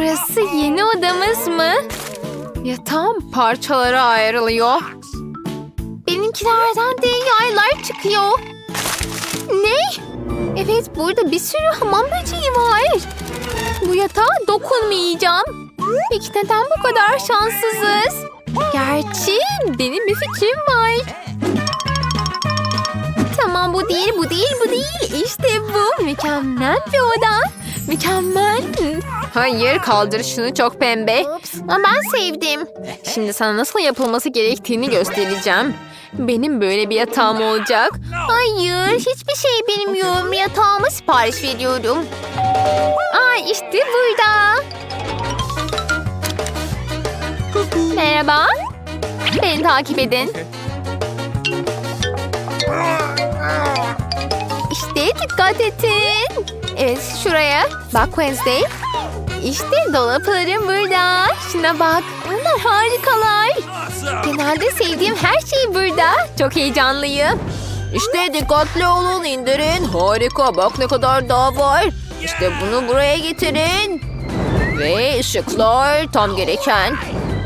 Burası yeni odamız mı? Yatağım parçalara ayrılıyor. Benimkilerden de yaylar çıkıyor. Ne? Evet burada bir sürü hamam böceği var. Bu yatağa dokunmayacağım. Peki neden bu kadar şanssızız? Gerçi benim bir fikrim var. Tamam bu değil, bu değil, bu değil. İşte bu. Mükemmel bir oda. Mükemmel. Hayır kaldır şunu çok pembe. Ama ben sevdim. Şimdi sana nasıl yapılması gerektiğini göstereceğim. Benim böyle bir yatağım olacak. Hayır hiçbir şey bilmiyorum. Yatağıma sipariş veriyorum. Aa işte burada. Merhaba. Beni takip edin. Dikkat edin. Evet şuraya. Bak Wednesday. İşte dolaplarım burada. Şuna bak. Bunlar harikalar. Genelde sevdiğim her şey burada. Çok heyecanlıyım. İşte dikkatli olun indirin. Harika bak ne kadar daha var. İşte bunu buraya getirin. Ve ışıklar tam gereken.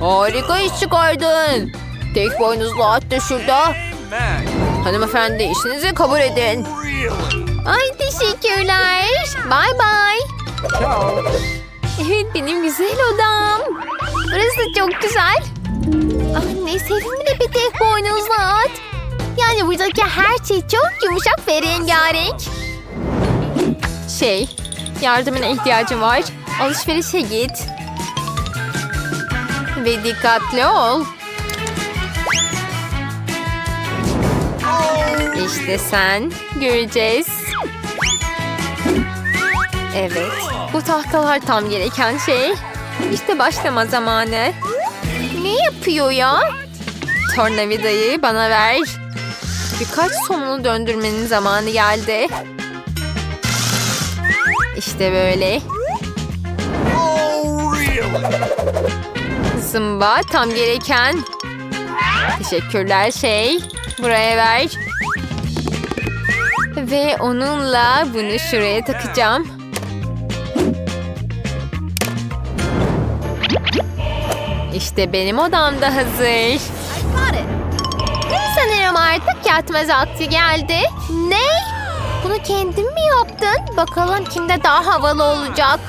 Harika iş çıkardın. Tek boynuzlu at da şurada. Hanımefendi işinizi kabul edin. Ay teşekkürler. Bye bye. Evet benim güzel odam. Burası çok güzel. Anne sevimli bir tek boynuzlu at. Yani buradaki her şey çok yumuşak ve rengarenk. Şey, yardımına ihtiyacım var. Alışverişe git. Ve dikkatli ol. İşte sen. Göreceğiz. Evet. Bu tahtalar tam gereken şey. İşte başlama zamanı. Ne yapıyor ya? Tornavidayı bana ver. Birkaç somunu döndürmenin zamanı geldi. İşte böyle. Zımba tam gereken. Teşekkürler şey. Buraya ver. Ve onunla bunu şuraya takacağım. İşte benim odam da hazır. Sanırım artık yatma vakti geldi. Ne? Bunu kendin mi yaptın? Bakalım kimde daha havalı olacak.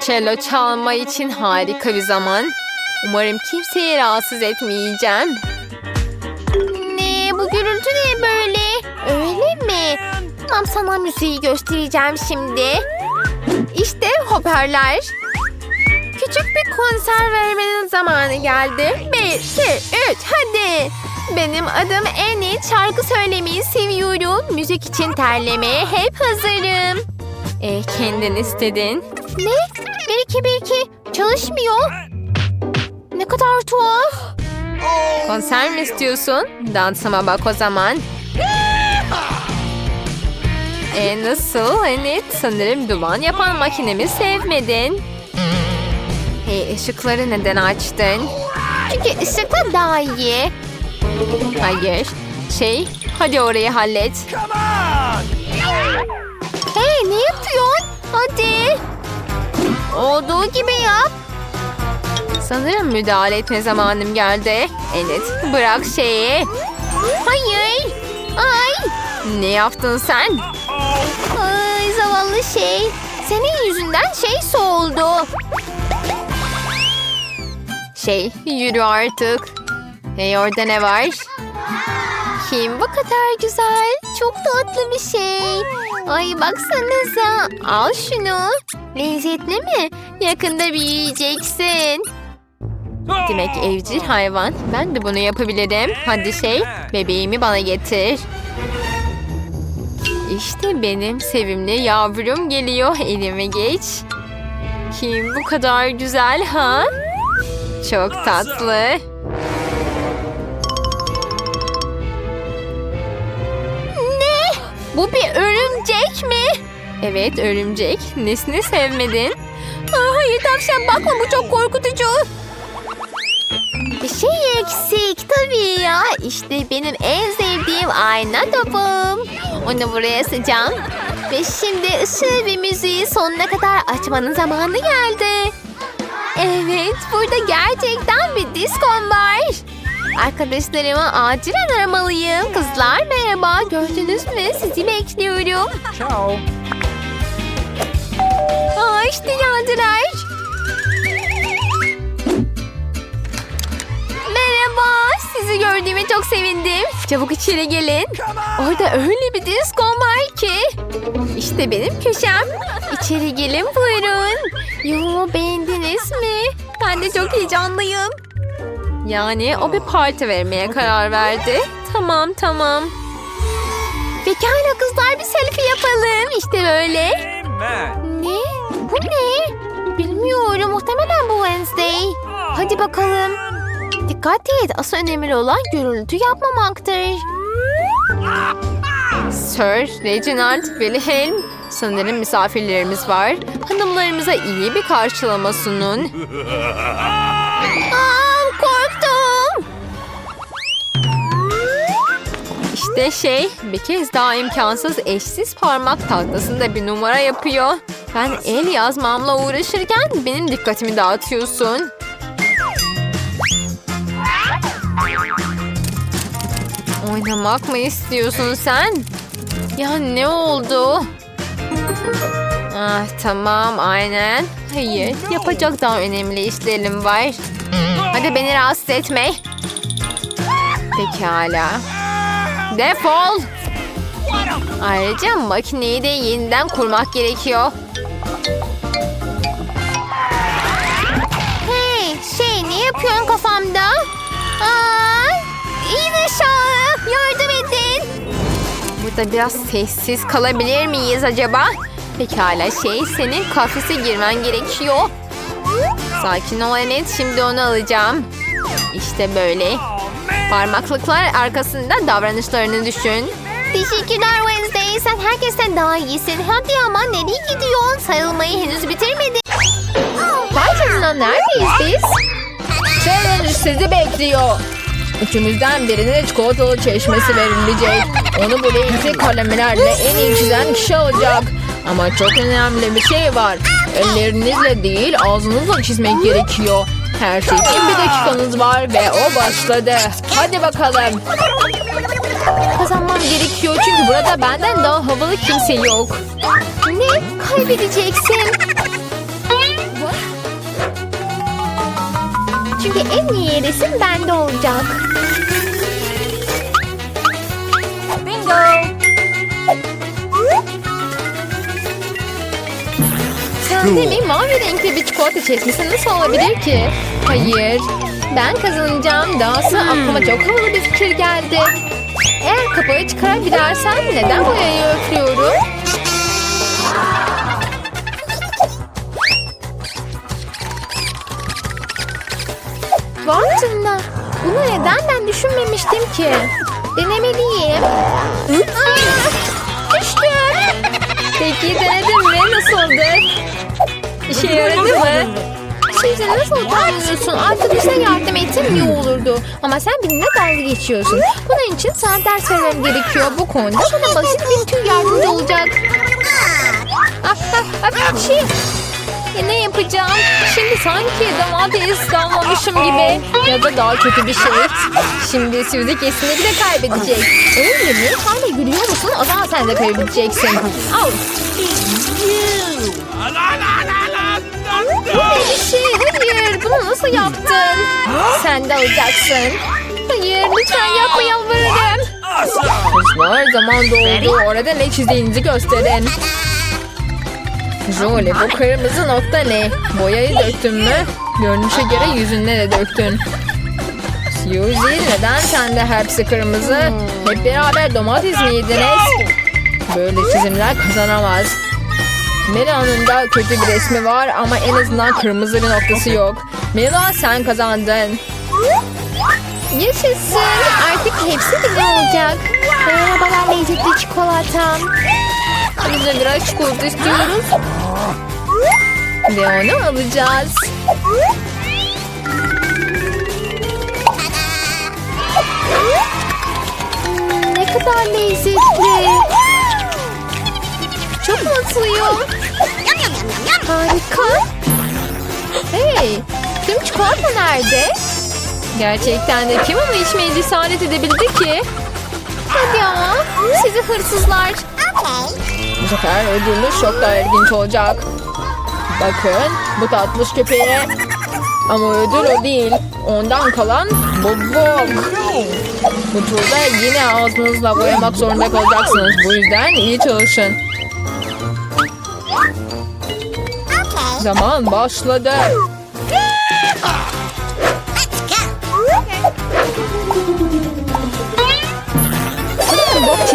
Cello çalma için harika bir zaman. Umarım kimseyi rahatsız etmeyeceğim. Ne? Bu gürültü ne böyle? Öyle mi? Tamam sana müziği göstereceğim şimdi. İşte hoparlar. Küçük bir konser vermenin zamanı geldi. Bir, iki, üç, hadi. Benim adım Annie. Şarkı söylemeyi seviyorum. Müzik için terlemeye hep hazırım. E, kendin istedin. Ne? Bir, iki, bir, iki. Çalışmıyor. Ne kadar tuhaf. Konser mi istiyorsun? Dansıma bak o zaman. E nasıl? Evet, sanırım duman yapan makinemi sevmedin. Hey, ışıkları neden açtın? Çünkü ışıkla daha iyi. Hayır. Şey, hadi orayı hallet. Hey, ne yapıyorsun? Hadi. Olduğu gibi yap. Sanırım müdahale etme zamanım geldi. Evet, bırak şeyi. Hayır. Ay. Ne yaptın sen? Ay zavallı şey. Senin yüzünden şey soğuldu. Şey, yürü artık. Hey orada ne var? Kim bu kadar güzel? Çok tatlı bir şey. Ay baksanıza. Al şunu. Lezzetli mi? Yakında büyüyeceksin. Demek evcil hayvan. Ben de bunu yapabilirim. Hadi şey, bebeğimi bana getir. İşte benim sevimli yavrum geliyor. Elime geç. Kim bu kadar güzel ha? Çok tatlı. Ne? Bu bir örümcek mi? Evet örümcek. Nesini sevmedin? Aa, hayır tavşan bakma bu çok korkutucu. Bir şey eksik tabii ya. İşte benim en sevdiğim ayna topum. Onu buraya asacağım. Ve şimdi ışığı ve müziği sonuna kadar açmanın zamanı geldi. Evet, burada gerçekten bir diskom var. Arkadaşlarımı acilen aramalıyım. Kızlar merhaba, gördünüz mü? Sizi bekliyorum. Ciao. Aa, işte geldiler. Merhaba, sizi gördüğüme çok sevindim. Çabuk içeri gelin. Orada öyle bir diskom var ki. İşte benim köşem. İçeri gelin buyurun. Yo beğendiniz mi? Ben de çok heyecanlıyım. Yani o bir parti vermeye karar verdi. Tamam tamam. Pekala kızlar bir selfie yapalım. İşte böyle. Ne? Bu ne? Bilmiyorum. Muhtemelen bu Wednesday. Hadi bakalım. Dikkat et. Asıl önemli olan gürültü yapmamaktır. Sir Reginald Wilhelm. Sanırım misafirlerimiz var. Hanımlarımıza iyi bir karşılama sunun. Aa, korktum. İşte şey bir kez daha imkansız eşsiz parmak tahtasında bir numara yapıyor. Ben el yazmamla uğraşırken benim dikkatimi dağıtıyorsun. Oynamak mı istiyorsun sen? Ya ne oldu? Ah tamam aynen. Hayır yapacak daha önemli işlerim var. Hadi beni rahatsız etme. Pekala. Defol. Ayrıca makineyi de yeniden kurmak gerekiyor. Hey şey ne yapıyorsun kafamda? Aa, in aşağı yardım edin. Burada biraz sessiz kalabilir miyiz acaba? Pekala şey senin kafese girmen gerekiyor. Sakin ol Enet şimdi onu alacağım. İşte böyle. Parmaklıklar arkasında davranışlarını düşün. Teşekkürler Wednesday. Sen herkesten daha iyisin. Hadi ama nereye gidiyorsun? Sarılmayı henüz bitirmedin. Vay canına neredeyiz biz? Challenge sizi bekliyor. Üçümüzden birine çikolatalı çeşmesi verilecek. Onu bu renkli kalemlerle en iyi çizen kişi alacak. Ama çok önemli bir şey var. Ellerinizle değil ağzınızla çizmek gerekiyor. Her şey için bir dakikanız var ve o başladı. Hadi bakalım. Kazanmam gerekiyor çünkü burada benden daha havalı kimse yok. Ne? Kaybedeceksin. Çünkü en iyi resim bende olacak. Bingo. Sende mi mavi renkli bir çikolata çeşmesi nasıl olabilir ki? Hayır. Ben kazanacağım. Dahası aklıma çok havalı bir fikir geldi. Eğer kapağı çıkarabilirsem neden boyayı öflüyorum? Düşünmemiştim ki? Denemeliyim. Aa, düştüm. Peki denedin mi? Nasıldı? İşe yaradı mı? Şeyce nasıl utanmıyorsun? Arkadaşına yardım etsen iyi olurdu. Ama sen benimle dalga geçiyorsun. Bunun için sana ders vermem gerekiyor. Bu konuda bana basit bir tür yardımcı olacak. Ah, ah, ah, şey. Ya ne yapacağım? Şimdi sanki domates damlamışım gibi. Ya da daha kötü bir şey. Şimdi Suzy kesinlikle kaybedecek. Öyle mi? Hala gülüyor musun? O zaman sen de kaybedeceksin. Al. Bu ne bir şey? Hayır. Bunu nasıl yaptın? Sen de alacaksın. Hayır. Lütfen yapma yalvarırım. Kızlar zaman doldu. Orada ne çizdiğinizi gösterin. Jolie bu kırmızı nokta ne? Boyayı döktün mü? Görünüşe göre yüzüne de döktün. Suzy neden sende hepsi kırmızı? Hep beraber domates mi yediniz? Böyle çizimler kazanamaz. Mela'nın da kötü bir resmi var ama en azından kırmızı bir noktası yok. Mela sen kazandın. Yaşasın. Artık hepsi benim olacak. Merhabalar lezzetli çikolatam. De biraz çikolata istiyoruz. Ve onu alacağız. Hmm, ne kadar lezzetli. Çok mutluyum. Harika. Hey, tüm çikolata nerede? Gerçekten de kim onu içmeye cesaret edebildi ki? Hadi ama. Sizi hırsızlar. Bu sefer ödülünüz çok daha ilginç olacak. Bakın bu tatlış köpeğe. Ama ödül o değil. Ondan kalan bu bok. Bu turda yine ağzınızla boyamak zorunda kalacaksınız. Bu yüzden iyi çalışın. Zaman başladı.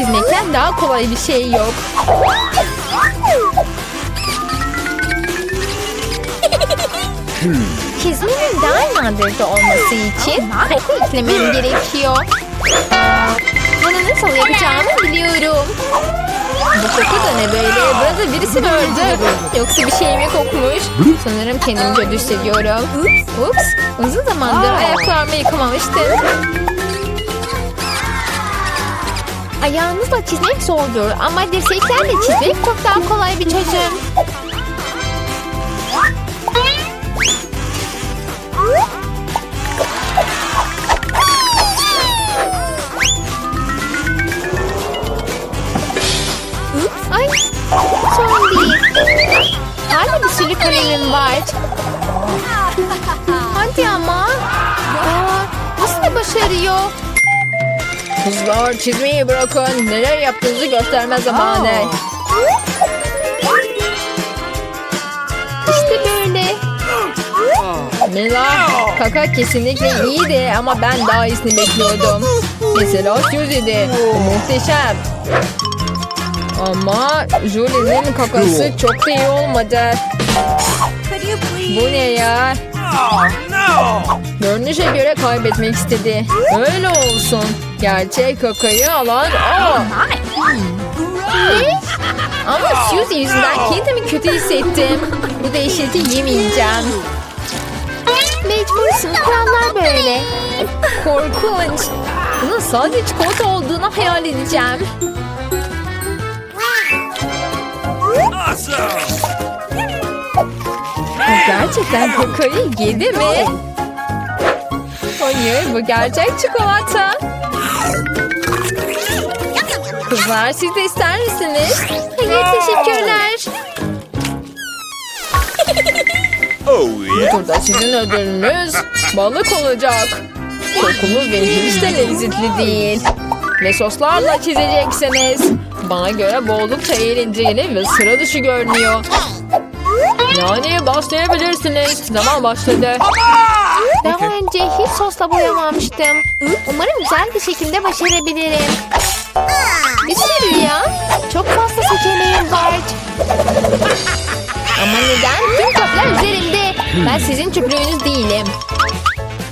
Çizmekten daha kolay bir şey yok. Çizmenin daha nadırda olması için koku eklemem gerekiyor. Bunu nasıl yapacağımı biliyorum. Bu koku da ne böyle? Burada birisi mi öldü? Yoksa bir şey mi kokmuş? Sanırım kendimi kötü hissediyorum. Ups, uzun zamandır ayaklarımı yıkamamıştım. Ayağınızla çizmek zordur ama dirseklerle çizmek çok daha kolay bir çözüm. Ups, Ay, sorun değil. Hala bir sürü kalemim var. Hadi ama. Aa, nasıl da başarıyor? Kızlar çizmeyi bırakın. Neler yaptığınızı gösterme zamanı. İşte böyle. Mila, kaka kesinlikle iyiydi ama ben daha iyisini bekliyordum. Mesela. Bu muhteşem. Ama Julie'nin kakası çok da iyi olmadı. Bu ne ya? Görünüşe göre kaybetmek istedi. Öyle olsun. Gerçek kakayı alan o. Ne? Ama Suzy yüzünden kendimi kötü hissettim. Bu değişikliği yemeyeceğim. Mecbursun. Kurallar böyle. Korkunç. Bunun sadece çikolata olduğunu hayal edeceğim. Bu gerçekten kakayı yedi mi? Hayır bu gerçek çikolata. Kızlar siz de ister misiniz? Hayır teşekkürler. Oh Bu yeah. turda sizin ödülünüz balık olacak. Kokulu ve hiç de lezzetli değil. Ve soslarla çizeceksiniz. Bana göre bu oldukça eğlenceli ve sıra dışı görünüyor. Yani başlayabilirsiniz. Zaman başladı. Daha önce hiç sosla boyamamıştım. Umarım güzel bir şekilde başarabilirim. Bir sürü ya. Çok fazla seçeneğim var. Ama neden? Tüm kaplar üzerimde. Ben sizin çöplüğünüz değilim.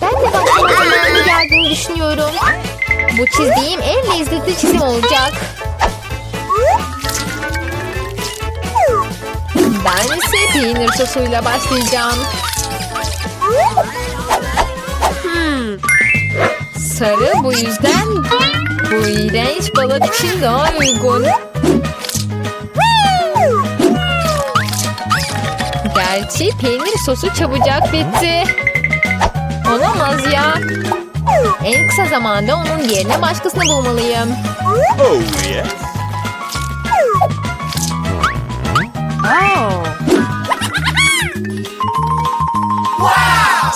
Ben de başlama zamanı geldiğini düşünüyorum. Bu çizdiğim en lezzetli çizim olacak. Ben ise peynir sosuyla başlayacağım. Hmm. Sarı bu yüzden bu iğrenç balık için daha uygun. Gerçi peynir sosu çabucak bitti. Olamaz ya. En kısa zamanda onun yerine başkasını bulmalıyım. Oh yeah.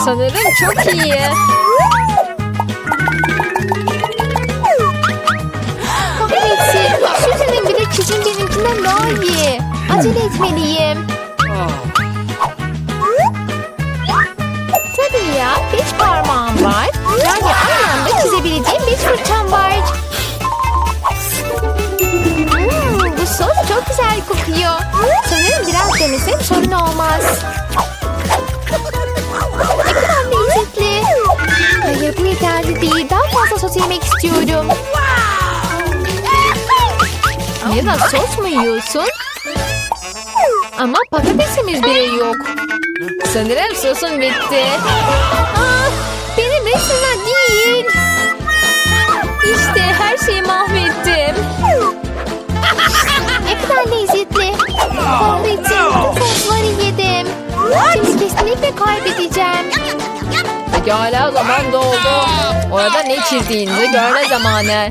Sanırım çok iyi. Kahretsin. Suzy'nin bile çizim benimkinden daha iyi. Acele etmeliyim. Tabii ya. Beş parmağım var. Yani aynı anda çizebileceğim beş fırçam var. Sorun olmaz. Ne kadar lezzetli. Hayır bu yeterli değil. Daha fazla sos yemek istiyorum. Da sos mu yiyorsun? Ama patatesimiz bile yok. Sanırım sosun bitti. Ah, benim resimler değil. İşte her şeyi mahvettim. Ne kadar lezzetli. kesinlikle Pekala zaman doldu. Orada ne çizdiğinizi görme zamanı.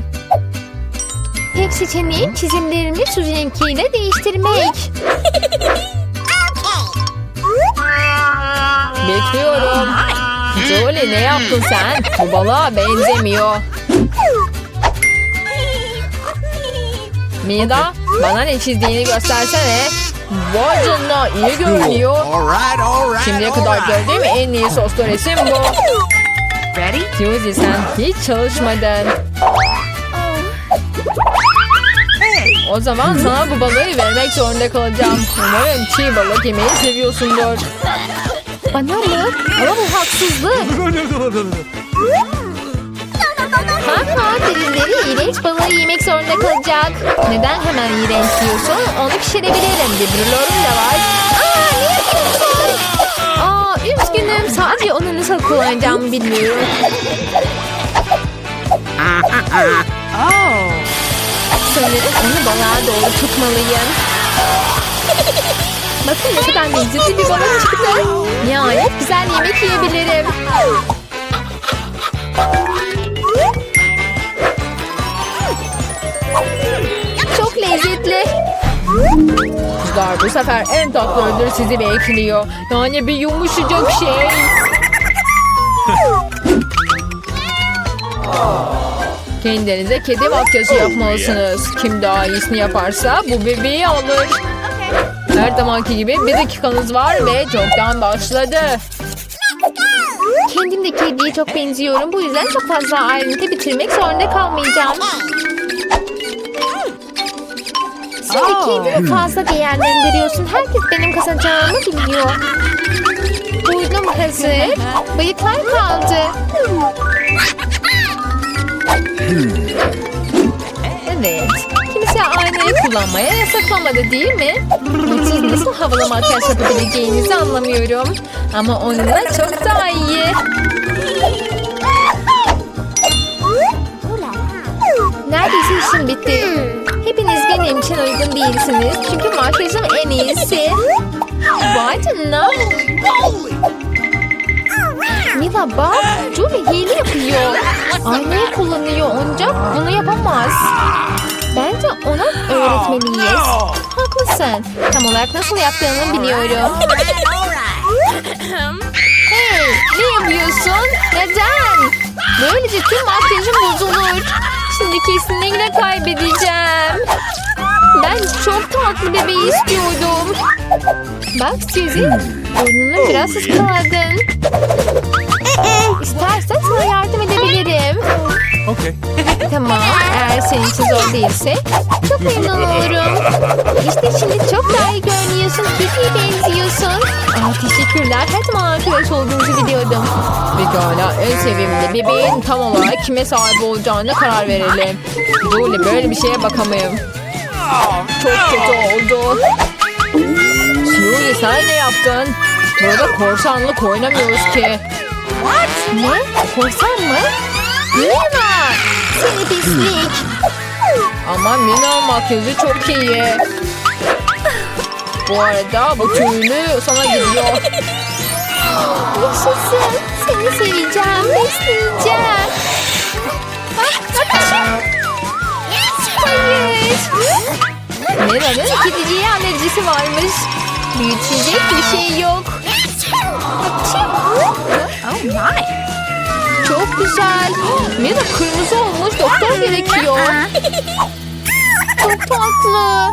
Tek seçeneğim çizimlerimi Suzy'ninkiyle değiştirmek. Bekliyorum. Julie ne yaptın sen? Bu balığa benzemiyor. Mida bana ne çizdiğini göstersene. Vay canına iyi görünüyor. All right, all right. Şimdiye all kadar right. gördüğüm en iyi soslu resim bu. Ready? Suzy sen hiç çalışmadın. O zaman sana bu balığı vermek zorunda kalacağım. Umarım çiğ balık yemeyi seviyorsundur. Bana mı? Ama bu haksızlık. Ha ha birileri iğrenç balığı yemek zorunda kalacak. Neden hemen iğrenç diyorsun? Onu pişirebilirim. Bir brülörüm de var. Aa ne yapıyorsun? Aa üzgünüm. Sadece onu nasıl kullanacağımı bilmiyorum. Oh. Sanırım onu balığa doğru tutmalıyım. Bakın ne kadar lezzetli bir balık çıktı. Nihayet güzel yemek yiyebilirim. Lezzetli. Kızlar bu sefer en tatlı ödül sizi bekliyor. Yani bir yumuşacık şey. Kendinize kedi makyajı yapmalısınız. Kim daha iyisini yaparsa bu bebeği alır. Her zamanki gibi bir dakikanız var ve çoktan başladı. Kendim de kediye çok benziyorum. Bu yüzden çok fazla ayrıntı bitirmek zorunda kalmayacağım. Kendini fazla değerlendiriyorsun. Herkes benim kazanacağımı biliyor. Uydum hazır. Bıyıklar kaldı. Evet. Kimse aynayı kullanmaya yasaklamadı değil mi? Siz nasıl havalı makyaj yapabileceğinizi anlamıyorum. Ama onunla çok daha iyi. Neredeyse işim bitti. Benim için uygun değilsiniz. Çünkü makyajım en iyisi. Vay canına. Mila bak. Julie hile yapıyor. Aynayı kullanıyor ancak bunu yapamaz. Bence ona öğretmeliyiz. Haklısın. Tam olarak nasıl yaptığını biliyorum. Hey ne yapıyorsun? Neden? Böylece tüm makyajım bozulur. Şimdi kesinlikle kaybedeceğim. Ben çok tatlı bebeği istiyordum. Bak Suzy, burnunu biraz ıskaladın. İstersen sana yardım edebilirim. Okay. Tamam, eğer senin için zor değilse çok memnun olurum. İşte şimdi çok daha iyi görünüyorsun, kediye benziyorsun. Aa, teşekkürler, her zaman arkadaş olduğunuzu biliyordum. Pekala en sevimli bebeğin tam olarak kime sahip olacağına karar verelim. Julie böyle bir şeye bakamayım. Çok kötü oldu. Julie sen ne yaptın? Burada korsanlık oynamıyoruz ki. Ne? Korsan mı? Mina! Seni pislik! Ama Mina makyajı çok iyi. Bu arada bu tüylü sana gidiyor. Yaşasın! Seni seveceğim, besleyeceğim. Ah, hapşi! Hayır! Mina'nın Kediciye alerjisi varmış. Büyütecek bir şey yok. Oh my. Çok güzel. Mina kırmızı olmuş doktor gerekiyor. Çok tatlı.